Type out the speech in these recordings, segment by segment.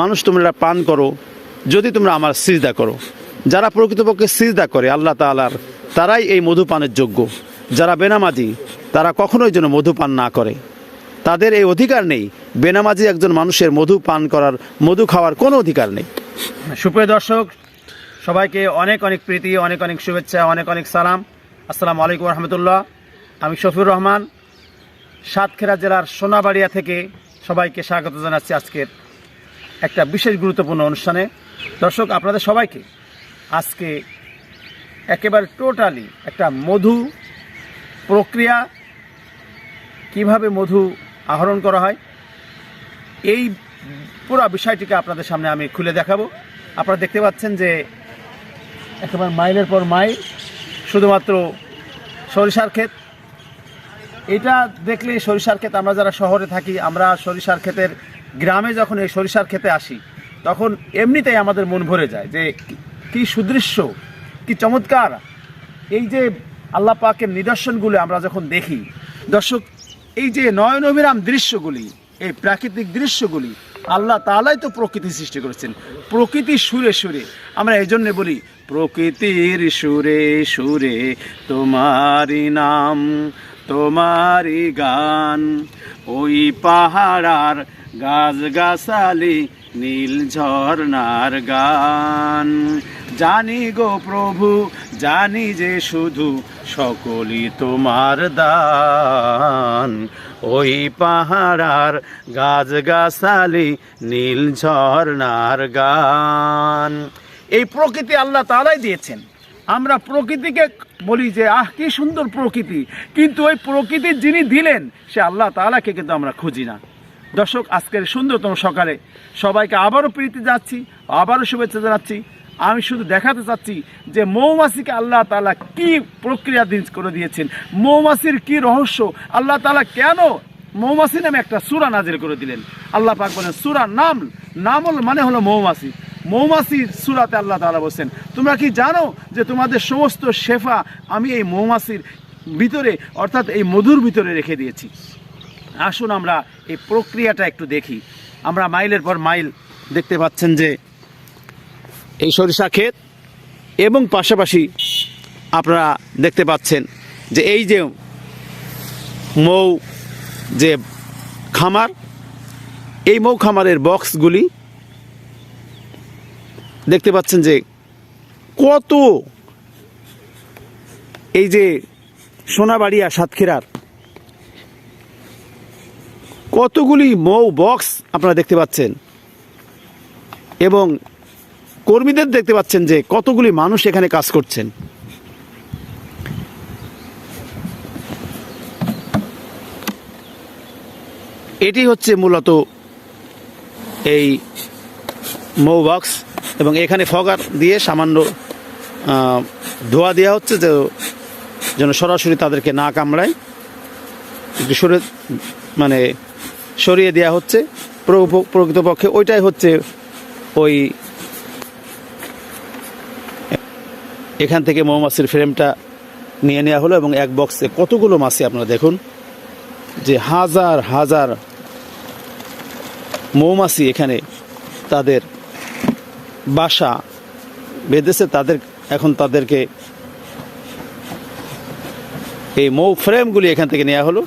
মানুষ তোমরা পান করো, যদি তোমরা আমার সিজদা করো। যারা প্রকৃতপক্ষে সিজদা করে আল্লাহ তাআলার, তারাই এই মধু পানের যোগ্য। যারা বেনামাজি, তারা কখনোই যেন মধু পান না করে। তাদের এই অধিকার নেই। বেনামাজি একজন মানুষের মধু পান করার, মধু খাওয়ার কোনো অধিকার নেই। সুপ্রিয় দর্শক, সবাইকে অনেক অনেক প্রীতি, অনেক অনেক শুভেচ্ছা, অনেক অনেক সালাম। আসসালামু আলাইকুম রহমতুল্লাহ। আমি শফিউর রহমান, সাতক্ষীরা জেলার সোনাবাড়িয়া থেকে সবাইকে স্বাগত জানাচ্ছি আজকের একটা বিশেষ গুরুত্বপূর্ণ অনুষ্ঠানে। দর্শক, আপনাদের সবাইকে আজকে একেবারে টোটালি একটা মধু প্রক্রিয়া, কীভাবে মধু আহরণ করা হয়, এই পুরো বিষয়টিকে আপনাদের সামনে আমি খুলে দেখাবো। আপনারা দেখতে পাচ্ছেন যে একেবারে মাইলের পর মাইল, শুধুমাত্র সরিষার ক্ষেত। এটা দেখলে সরিষার ক্ষেত, আমরা যারা শহরে থাকি, আমরা সরিষার ক্ষেতের গ্রামে যখন এই সরিষার খেতে আসি, তখন এমনিতেই আমাদের মন ভরে যায় যে কি- সুদৃশ্য, কি চমৎকার। এই যে আল্লাহ পাকের নিদর্শনগুলো আমরা যখন দেখি, দর্শক, এই যে নয়নবিরাম দৃশ্যগুলি, এই প্রাকৃতিক দৃশ্যগুলি, আল্লাহ তালাই তো প্রকৃতি সৃষ্টি করেছেন। প্রকৃতির সুরে সুরে। আমরা এই জন্যে বলি, প্রকৃতির সুরে সুরে তোমারই নাম, তোমারই গান, ওই পাহাড়ার গাছ গাছালি, নীল ঝর্ণার গান। জানি গো প্রভু, জানি যে শুধু সকলই তোমার দান। ওই পাহাড়ার গাছ গাছালি, নীল ঝর্ণার গান। এই প্রকৃতি আল্লাহ তালাই দিয়েছেন। আমরা প্রকৃতিকে বলি যে, আহ, কি সুন্দর প্রকৃতি। কিন্তু ওই প্রকৃতির যিনি দিলেন, সে আল্লাহ তালাকে কিন্তু আমরা খুঁজি না। দর্শক, আজকের সুন্দরতম সকালে সবাইকে আবারও প্রীতি যাচ্ছি আবারও শুভেচ্ছা জানাচ্ছি। আমি শুধু দেখাতে চাচ্ছি যে মৌমাছিকে আল্লাহ তালা কি প্রক্রিয়া দিন করে দিয়েছেন? মৌমাছির কি রহস্য? আল্লাহ তালা কেন মৌমাছি নামে একটা সুরা নাজির করে দিলেন? আল্লাহ পাক বলেন, সুরা নাম নামল মানে হলো মৌমাছি। মৌমাছির সুরাতে আল্লাহ তালা বলছেন, তোমরা কি জানো যে তোমাদের সমস্ত শেফা আমি এই মৌমাছির ভিতরে, অর্থাৎ এই মধুর ভিতরে রেখে দিয়েছি? আসুন আমরা এই প্রক্রিয়াটা একটু দেখি। আমরা মাইলের পর মাইল দেখতে পাচ্ছেন যে এই সরিষা ক্ষেত এবং পাশাপাশি আপনারা দেখতে পাচ্ছেন যে এই যে মৌ যে খামার, এই মৌ খামারের বক্সগুলি দেখতে পাচ্ছেন যে কত এই যে সোনাবাড়িয়া সাতক্ষীরার কতগুলি মৌ বক্স আপনারা দেখতে পাচ্ছেন? এবং কর্মীদের দেখতে পাচ্ছেন যে কতগুলি মানুষ এখানে কাজ করছেন। এটি হচ্ছে মূলত এই মৌ বক্স এবং এখানে ফগার দিয়ে সামান্য ধোয়া দেওয়া হচ্ছে যে, যেন সরাসরি তাদেরকে না কামড়ায়। একটু সরে মানে সরিয়ে দেওয়া হচ্ছে প্রকৃত- প্রকৃতপক্ষে। ওইটাই হচ্ছে ওই এখান থেকে মৌমাছির ফ্রেমটা নিয়ে নেওয়া হলো এবং এক বক্সে কতগুলো মাছি আপনারা দেখুন, যে হাজার হাজার মৌমাছি এখানে তাদের বাসা বেঁধেছে, তাদের এখন তাদেরকে এই মৌ ফ্রেমগুলি এখান থেকে নেওয়া হলো।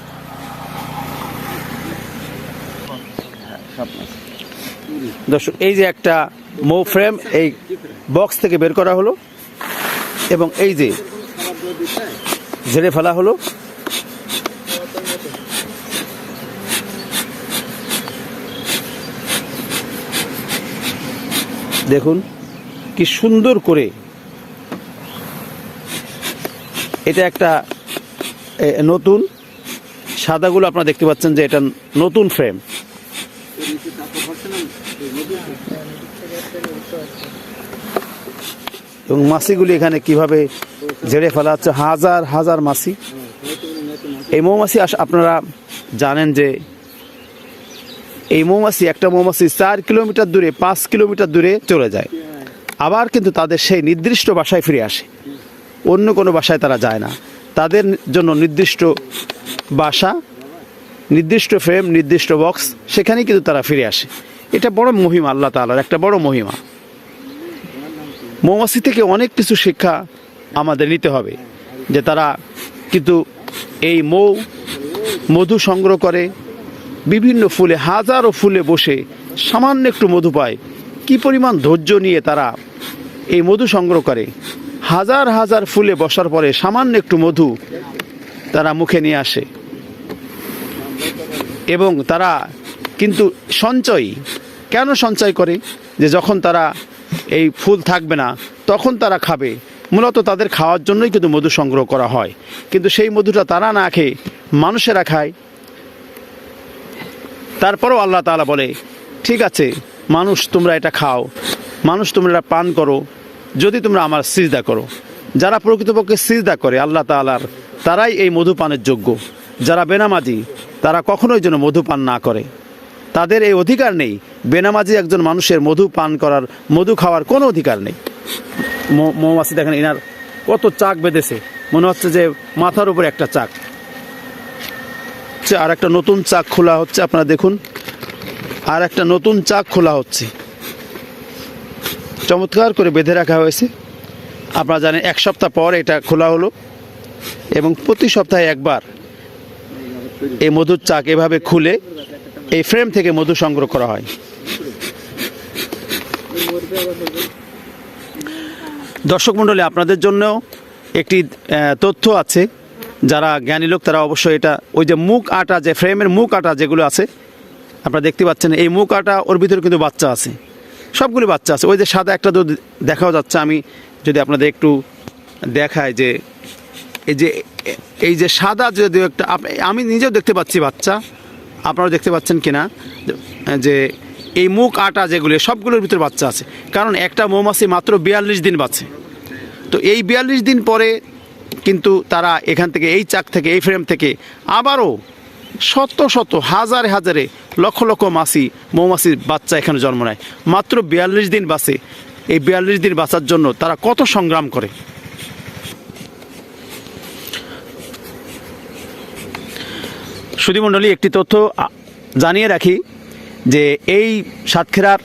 দর্শক, এই যে একটা মৌ ফ্রেম এই বক্স থেকে বের করা হলো এবং এই যে ঝেড়ে ফেলা হলো। দেখুন কি সুন্দর করে এটা একটা নতুন, সাদাগুলো আপনারা দেখতে পাচ্ছেন যে এটা নতুন ফ্রেম এবং মাছিগুলি এখানে কীভাবে ঝেড়ে ফেলা হচ্ছে? হাজার হাজার মাছি এই মৌমাছি আপনারা জানেন যে এই মৌমাছি একটা মৌমাছি চার কিলোমিটার দূরে, পাঁচ কিলোমিটার দূরে চলে যায়। আবার কিন্তু তাদের সেই নির্দিষ্ট বাসায় ফিরে আসে। অন্য কোনো বাসায় তারা যায় না। তাদের জন্য নির্দিষ্ট বাসা, নির্দিষ্ট ফ্রেম, নির্দিষ্ট বক্স, সেখানেই কিন্তু তারা ফিরে আসে। এটা বড় মহিমা, আল্লাহ তাআলার একটা বড় মহিমা। মৌমাছি থেকে অনেক কিছু শিক্ষা আমাদের নিতে হবে, যে তারা কিন্তু এই মৌ মধু সংগ্রহ করে, বিভিন্ন ফুলে, হাজারো ফুলে বসে সামান্য একটু মধু পায়। কি পরিমাণ ধৈর্য নিয়ে তারা এই মধু সংগ্রহ করে? হাজার হাজার ফুলে বসার পরে সামান্য একটু মধু তারা মুখে নিয়ে আসে। এবং তারা কিন্তু সঞ্চয়, কেন সঞ্চয় করে? যে যখন তারা এই ফুল থাকবে না, তখন তারা খাবে। মূলত তাদের খাওয়ার জন্যই কিন্তু মধু সংগ্রহ করা হয়। কিন্তু সেই মধুটা তারা না খেয়ে মানুষেরা খায়। তারপরও আল্লাহ তালা বলে, ঠিক আছে, মানুষ তোমরা এটা খাও। মানুষ তোমরা এটা পান করো। যদি তোমরা আমার সিজদা করো। যারা প্রকৃতপক্ষে সিজদা করে আল্লাহ তাআলার, তারাই এই মধু পানের যোগ্য। যারা বেনামাজি, তারা কখনোই যেন মধু পান না করে। তাদের এই অধিকার নেই। বেনামাজি একজন মানুষের মধু পান করার, মধু খাওয়ার কোনো অধিকার নেই। মৌমাছি দেখেন এনার কত চাক বেঁধেছে। মনে হচ্ছে যে মাথার উপর একটা চাক। হচ্ছে আর একটা নতুন চাক খোলা হচ্ছে, আপনারা দেখুন। আর একটা নতুন চাক খোলা হচ্ছে। চমৎকার করে বেঁধে রাখা হয়েছে। আপনারা জানেন, এক সপ্তাহ পর এটা খোলা হলো এবং প্রতি সপ্তাহে একবার এই মধুর চাক এভাবে খুলে এই ফ্রেম থেকে মধু সংগ্রহ করা হয়। দর্শক মণ্ডলী, আপনাদের জন্য একটি তথ্য আছে। যারা জ্ঞানী লোক, তারা অবশ্যই এটা, ওই যে মুখ আটা, যে ফ্রেমের মুখ আটা যেগুলো আছে, আপনারা দেখতে পাচ্ছেন, এই মুখ আটা, ওর ভিতরে কিন্তু বাচ্চা আছে। সবগুলি বাচ্চা আছে। ওই যে সাদা একটা তো দেখাও যাচ্ছে, আমি যদি আপনাদের একটু দেখায় যে, এই যে এই যে সাদা যদি একটা আমি নিজেও দেখতে পাচ্ছি বাচ্চা আপনারাও দেখতে পাচ্ছেন কিনা যে এই মুখ, আটা যেগুলো, সবগুলোর ভিতরে বাচ্চা আছে। কারণ একটা মৌমাছি মাত্র বিয়াল্লিশ দিন বাঁচে। তো এই বিয়াল্লিশ দিন পরে কিন্তু তারা এখান থেকে, এই চাক থেকে, এই ফ্রেম থেকে আবারও শত শত, হাজারে হাজারে লক্ষ লক্ষ মাছি, মৌমাছির বাচ্চা এখানে জন্ম নেয়। মাত্র বিয়াল্লিশ দিন বাঁচে। এই বিয়াল্লিশ দিন বাঁচার জন্য তারা কত সংগ্রাম করে? সুধীমণ্ডলী একটি তথ্য জানিয়ে রাখি যে এই সাতক্ষীরার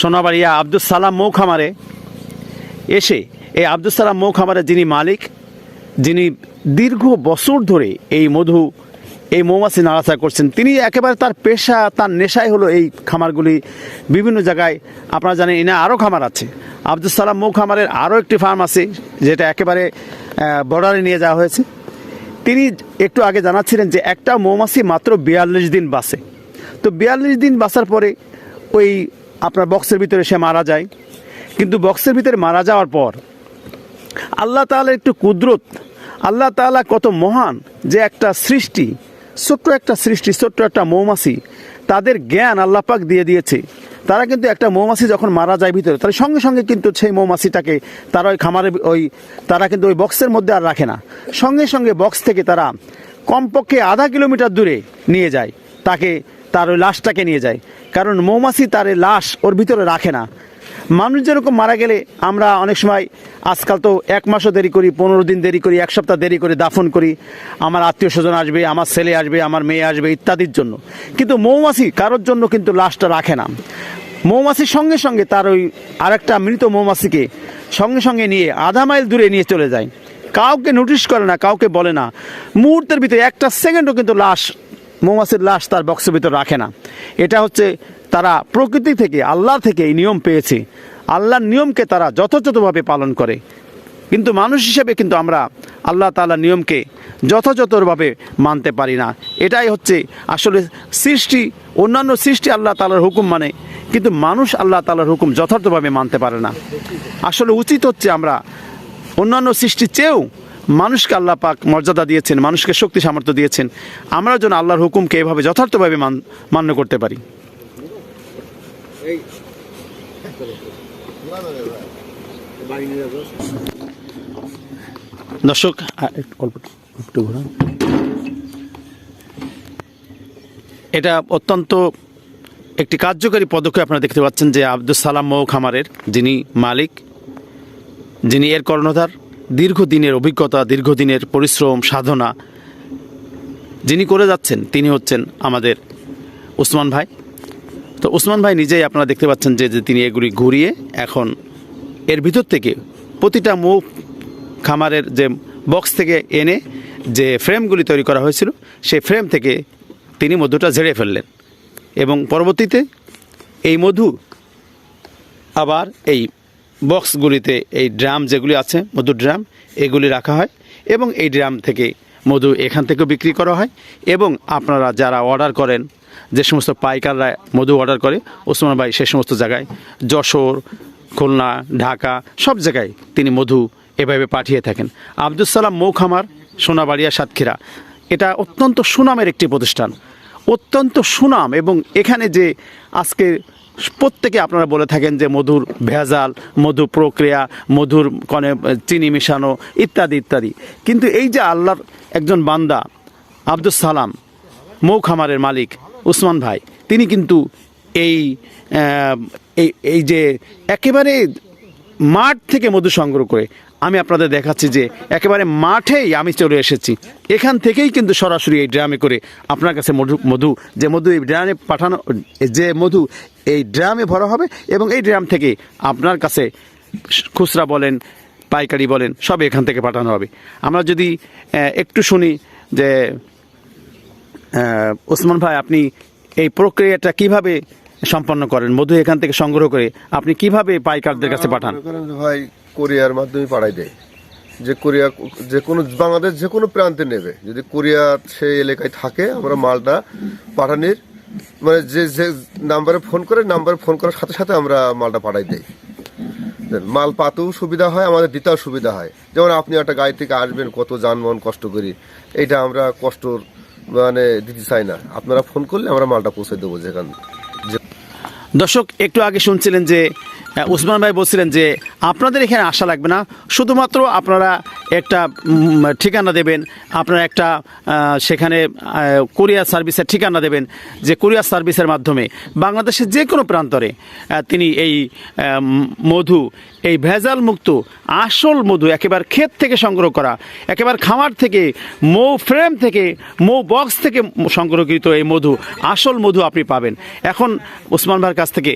সোনাবাড়িয়া আব্দুল সালাম মৌ খামারে এসে, এই আব্দুল সালাম মৌ খামারের যিনি মালিক, যিনি দীর্ঘ বছর ধরে এই মধু, এই মৌমাছি নাড়াচাড়া করছেন, তিনি একেবারে তার পেশা, তার নেশাই হলো এই খামারগুলি বিভিন্ন জায়গায়। আপনারা জানেন, এনে আরও খামার আছে। আব্দুল সালাম মৌ খামারের আরও একটি ফার্ম আছে, যেটা একেবারে বর্ডারে নিয়ে যাওয়া হয়েছে। তিনি একটু আগে জানাচ্ছিলেন যে একটা মৌমাছি মাত্র বিয়াল্লিশ দিন বাঁচে। তো বিয়াল্লিশ দিন বাঁচার পরে ওই আপনার বক্সের ভিতরে সে মারা যায়। কিন্তু বক্সের ভিতরে মারা যাওয়ার পর আল্লাহ তাআলা একটু কুদরত, আল্লাহ তাআলা কত মহান যে একটা সৃষ্টি, ছোট্ট একটা সৃষ্টি, ছোট্ট একটা মৌমাছি, তাদের জ্ঞান আল্লাহ পাক দিয়ে দিয়েছে। তারা কিন্তু একটা মৌমাছি যখন মারা যায় ভিতরে, তাহলে সঙ্গে সঙ্গে কিন্তু সেই মৌমাছিটাকে তারা ওই খামারে, ওই তারা কিন্তু ওই বক্সের মধ্যে আর রাখে না। সঙ্গে সঙ্গে বক্স থেকে তারা কমপক্ষে আধা কিলোমিটার দূরে নিয়ে যায়, তাকে, তার ওই লাশটাকে নিয়ে যায়। কারণ মৌমাছি তার লাশ ওর ভিতরে রাখে না। মানুষ যেরকম মারা গেলে আমরা অনেক সময় আজকাল তো এক মাসও দেরি করি, পনেরো দিন দেরি করি, এক সপ্তাহ দেরি করে দাফন করি। আমার আত্মীয় স্বজন আসবে, আমার ছেলে আসবে, আমার মেয়ে আসবে ইত্যাদির জন্য। কিন্তু মৌমাছি কারোর জন্য কিন্তু লাশটা রাখে না। মৌমাছির সঙ্গে সঙ্গে তার ওই আরেকটা মৃত মৌমাছিকে সঙ্গে সঙ্গে নিয়ে আধা মাইল দূরে নিয়ে চলে যায়। কাউকে নোটিশ করে না, কাউকে বলে না। মুহূর্তের ভিতরে একটা সেকেন্ডও কিন্তু লাশ, মৌমাছির লাশ তার বক্সের ভিতর রাখে না। এটা হচ্ছে তারা প্রকৃতি থেকে, আল্লাহ থেকে এই নিয়ম পেয়েছে। আল্লাহর নিয়মকে তারা যথাযথভাবে পালন করে। কিন্তু মানুষ হিসেবে কিন্তু আমরা আল্লাহ তাআলার নিয়মকে যথাযথভাবে মানতে পারি না। এটাই হচ্ছে আসলে সৃষ্টি, অন্যান্য সৃষ্টি আল্লাহ তালার হুকুম মানে। কিন্তু মানুষ আল্লাহ তালার হুকুম যথার্থভাবে মানতে পারে না। আসলে উচিত হচ্ছে আমরা অন্যান্য সৃষ্টির চেয়েও মানুষকে আল্লাহ পাক মর্যাদা দিয়েছেন, মানুষকে শক্তি সামর্থ্য দিয়েছেন। আমরা যেন আল্লাহর হুকুমকে এভাবে যথার্থভাবে মান, মান্য করতে পারি। দর্শক। এটা অত্যন্ত একটি কার্যকারী পদক্ষেপ আপনারা দেখতে পাচ্ছেন যে আব্দুল সালাম মৌ খামারের যিনি মালিক, যিনি এর কর্ণধার, দীর্ঘদিনের অভিজ্ঞতা, দীর্ঘদিনের পরিশ্রম, সাধনা যিনি করে যাচ্ছেন, তিনি হচ্ছেন আমাদের উসমান ভাই তো ওসমান ভাই নিজেই আপনারা দেখতে পাচ্ছেন যে যে তিনি এগুলি ঘুরিয়ে এখন এর ভিতর থেকে প্রতিটা মুখ খামারের যে বক্স থেকে এনে যে ফ্রেমগুলি তৈরি করা হয়েছিল, সেই ফ্রেম থেকে তিনি মধুটা ঝেড়ে ফেললেন এবং পরবর্তীতে এই মধু আবার এই বক্সগুলিতে এই ড্রাম যেগুলি আছে মধুর ড্রাম, এগুলি রাখা হয় এবং এই ড্রাম থেকে মধু এখান থেকেও বিক্রি করা হয় এবং আপনারা যারা অর্ডার করেন যে সমস্ত পাইকাররা মধু অর্ডার করে, ওসমান ভাই সে সমস্ত জায়গায়, যশোর, খুলনা, ঢাকা, সব জায়গায় তিনি মধু এভাবে পাঠিয়ে থাকেন। আব্দুল সালাম মৌখামার, সোনাবাড়িয়া, সাতক্ষীরা। এটা অত্যন্ত সুনামের একটি প্রতিষ্ঠান। অত্যন্ত সুনাম এবং এখানে যে আজকে প্রত্যেকে আপনারা বলে থাকেন যে মধুর ভেজাল, মধু প্রক্রিয়া, মধুর কনে চিনি মেশানো, ইত্যাদি ইত্যাদি। কিন্তু এই যে আল্লাহর একজন বান্দা আব্দুল সালাম মৌ খামারের মালিক উসমান ভাই। তিনি কিন্তু এই এই যে একেবারে মাঠ থেকে মধু সংগ্রহ করে, আমি আপনাদের দেখাচ্ছি যে একেবারে মাঠেই আমি চলে এসেছি। এখান থেকেই কিন্তু সরাসরি এই ড্রামে করে আপনার কাছে মধু মধু, যে মধু এই ড্রামে পাঠানো, যে মধু এই ড্রামে ভরা হবে এবং এই ড্রাম থেকে আপনার কাছে খুচরা বলেন, পাইকারি বলেন সব এখান থেকে পাঠানো হবে। আমরা যদি একটু শুনি যে ওসমান ভাই, আপনি এই প্রক্রিয়াটা কীভাবে সম্পন্ন করেন? মধু এখান থেকে সংগ্রহ করে আপনি কীভাবে পাইকারদের কাছে পাঠান? ভাই, কোরিয়ার মাধ্যমে পাঠাই দেয়। যে কোরিয়া, যে কোনো, বাংলাদেশ যে কোনো প্রান্তে নেবে। যদি কোরিয়া সেই এলাকায় থাকে, আমরা মালটা পাঠানির মানে যে যে নাম্বারে ফোন করে, নাম্বারে ফোন করার সাথে সাথে আমরা মালটা পাঠাই দেই। মাল পাতেও সুবিধা হয়, আমাদের দিতেও সুবিধা হয়। যেমন আপনি একটা গাড়ি থেকে আসবেন, কত যানবাহন কষ্ট করি এটা আমরা কষ্ট মানে দিতে চাই না। আপনারা ফোন করলে আমরা মালটা পৌঁছে দেবো যেখান দর্শক, একটু আগে শুনছিলেন যে উসমান ভাই বলছিলেন যে আপনাদের এখানে আসা লাগবে না। শুধুমাত্র আপনারা একটা ঠিকানা দেবেন। আপনারা একটা সেখানে কুরিয়ার সার্ভিসের ঠিকানা দেবেন, যে কুরিয়ার সার্ভিসের মাধ্যমে। বাংলাদেশের যে কোনো প্রান্তরে তিনি এই মধু, এই ভেজাল মুক্ত, আসল মধু, একেবারে ক্ষেত থেকে সংগ্রহ করা, একেবারে খামার থেকে, মৌ ফ্রেম থেকে, মৌ বক্স থেকে সংগ্রহকৃত এই মধু, আসল মধু আপনি পাবেন। এখন ওসমান ভাইয়ের কাছ থেকে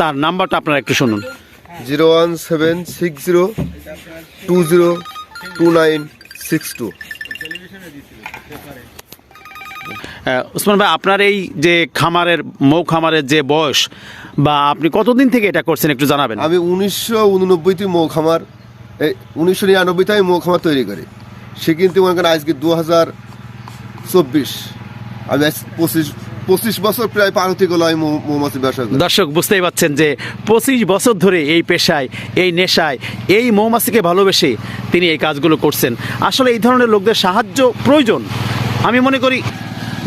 তার নাম্বারটা আপনারা একটু শুনুন। Zero one seven six zero two zero two nine six two. আহ, ওসমান ভাই আপনার এই যে খামারের মৌ খামারের যে বয়স বা আপনি কতদিন থেকে এটা করছেন একটু জানাবেন? আমি উনিশশো উননব্বইতে মৌ খামার এই উনিশশো নিরানব্বইতে আমি মৌ খামার তৈরি করি। সে কিন্তু মনে করেন আজকে দু হাজার চব্বিশ আমি পঁচিশ পঁচিশ বছর প্রায় পার হতে মৌমাছি ব্যবসা দর্শক, বুঝতেই পারছেন যে পঁচিশ বছর ধরে এই পেশায়, এই নেশায়, এই মৌমাছিকে ভালোবেসে তিনি এই কাজগুলো করছেন। আসলে এই ধরনের লোকদের সাহায্য প্রয়োজন। আমি মনে করি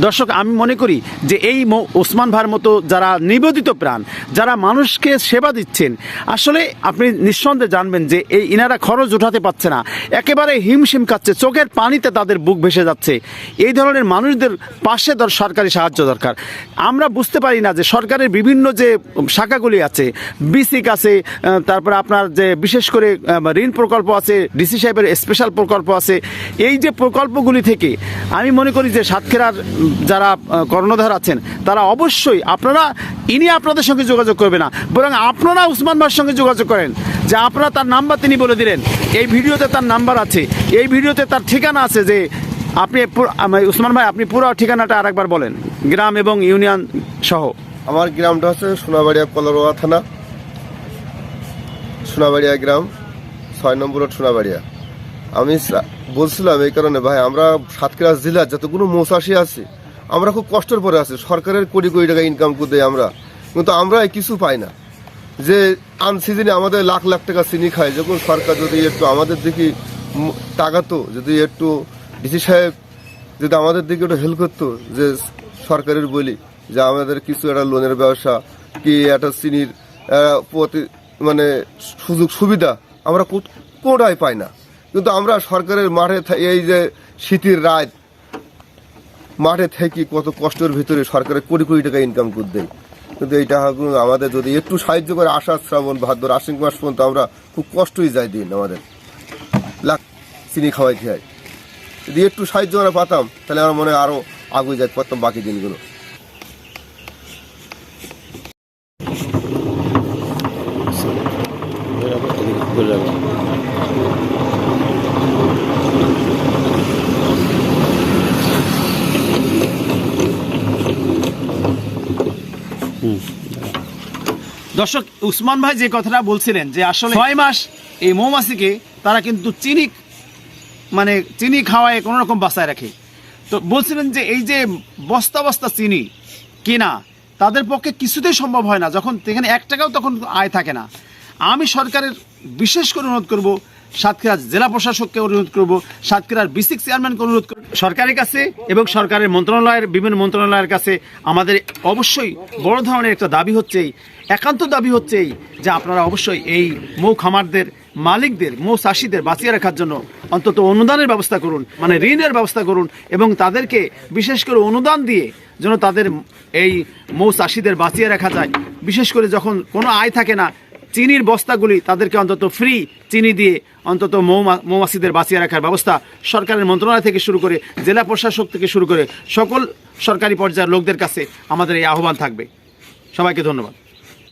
দর্শক, আমি মনে করি যে এই ওসমান ভার মতো যারা নিবেদিত প্রাণ, যারা মানুষকে সেবা দিচ্ছেন, আসলে আপনি নিঃসন্দেহে জানবেন যে এই ইনারা খরচ উঠাতে পারছে না। একেবারে হিমশিম খাচ্ছে, চোখের পানিতে তাদের বুক ভেসে যাচ্ছে। এই ধরনের মানুষদের পাশে দর সরকারি সাহায্য দরকার। আমরা বুঝতে পারি না যে সরকারের বিভিন্ন যে শাখাগুলি আছে, বিসিক আছে তারপরে আপনার যে বিশেষ করে ঋণ প্রকল্প আছে, ডিসি সাহেবের স্পেশাল প্রকল্প আছে। এই যে প্রকল্পগুলি থেকে, আমি মনে করি যে সাতক্ষীরার যারা কর্ণধার আছেন, তারা অবশ্যই আপনারা ইনি আপনাদের সঙ্গে যোগাযোগ করবে না, বরং আপনারা উসমান ভাইয়ের সঙ্গে যোগাযোগ করেন। যে আপনারা তার নাম্বার তিনি বলে দিলেন, এই ভিডিওতে তার নাম্বার আছে, এই ভিডিওতে তার ঠিকানা আছে যে আপনি উসমান ভাই, আপনি পুরো ঠিকানাটা আরেকবার বলেন, গ্রাম এবং ইউনিয়ন সহ। আমার গ্রামটা হচ্ছে সোনাবাড়িয়া কলারোয়া থানা, সোনাবাড়িয়া গ্রাম, ছয় নম্বর সোনাবাড়িয়া। আমি বলছিলাম এই কারণে, ভাই, আমরা সাতক্ষীরা জেলার যতগুলো মৌচাষি আছে, আমরা খুব কষ্টের পরে আছি। সরকারের কোটি কোটি টাকা ইনকাম করতে আমরা। কিন্তু আমরা কিছু পাই না। যে আনসিজনে আমাদের লাখ লাখ টাকা চিনি খায়, যখন সরকার যদি একটু আমাদের দিকে তাকাতো, যদি একটু ডিসি সাহেব যদি আমাদের দিকে একটু হেল্প করতো, যে সরকারের বলি, যে আমাদের কিছু একটা লোনের ব্যবসা, কি একটা চিনির প্রতি মানে সুযোগ সুবিধা আমরা কো- কোনোটাই পাই না। কিন্তু আমরা সরকারের মাঠে এই যে শীতের রাত, মাঠে থেকে কত কষ্টের ভিতরে সরকারের কোটি কোটি টাকা ইনকাম করতে কিন্তু এইটা হলো আমাদের যদি একটু সাহায্য করে আশা শ্রাবণ, ভাদ্র, আশ্বিন মাস পর্যন্ত আমরা খুব কষ্টই যাই দিন আমাদের। লাখ চিনি খাওয়াই হয় যদি একটু সাহায্য আমরা পাতাম, তাহলে আমার মনে হয় আরও আগুয়ে যেতে পারতাম বাকি দিনগুলো। দর্শক উসমান ভাই যে কথাটা বলছিলেন যে আসলে ছয় মাস এই মৌমাছিকে তারা কিন্তু চিনি মানে চিনি খাওয়ায় কোনো রকম বাসায় রাখে। তো বলছিলেন যে এই যে বস্তা বস্তা চিনি কেনা তাদের পক্ষে কিছুতেই সম্ভব হয় না। যখন সেখানে এক টাকাও তখন আয় থাকে না। আমি সরকারের বিশেষ করে অনুরোধ করব সাতক্ষীরা জেলা প্রশাসককে অনুরোধ করব, সাতক্ষীরার বিসিক চেয়ারম্যানকে অনুরোধ করব। সরকারের কাছে এবং সরকারের মন্ত্রণালয়ের, বিভিন্ন মন্ত্রণালয়ের কাছে আমাদের অবশ্যই বড় ধরনের একটা দাবি হচ্ছেই একান্ত দাবি হচ্ছেই যে আপনারা অবশ্যই এই মৌ খামারদের মালিকদের, মৌ চাষিদের বাঁচিয়ে রাখার জন্য অন্তত অনুদানের ব্যবস্থা করুন মানে ঋণের ব্যবস্থা করুন এবং তাদেরকে বিশেষ করে অনুদান দিয়ে যেন তাদের এই মৌ চাষিদের বাঁচিয়ে রাখা যায়। বিশেষ করে যখন কোনো আয় থাকে না, চিনির বস্তাগুলি তাদেরকে অন্তত ফ্রি চিনি দিয়ে অন্তত মৌমা, মৌমাছিদের বাঁচিয়ে রাখার ব্যবস্থা সরকারের মন্ত্রণালয় থেকে শুরু করে জেলা প্রশাসক থেকে শুরু করে সকল সরকারি পর্যায়ের লোকদের কাছে আমাদের এই আহ্বান থাকবে। সবাইকে ধন্যবাদ।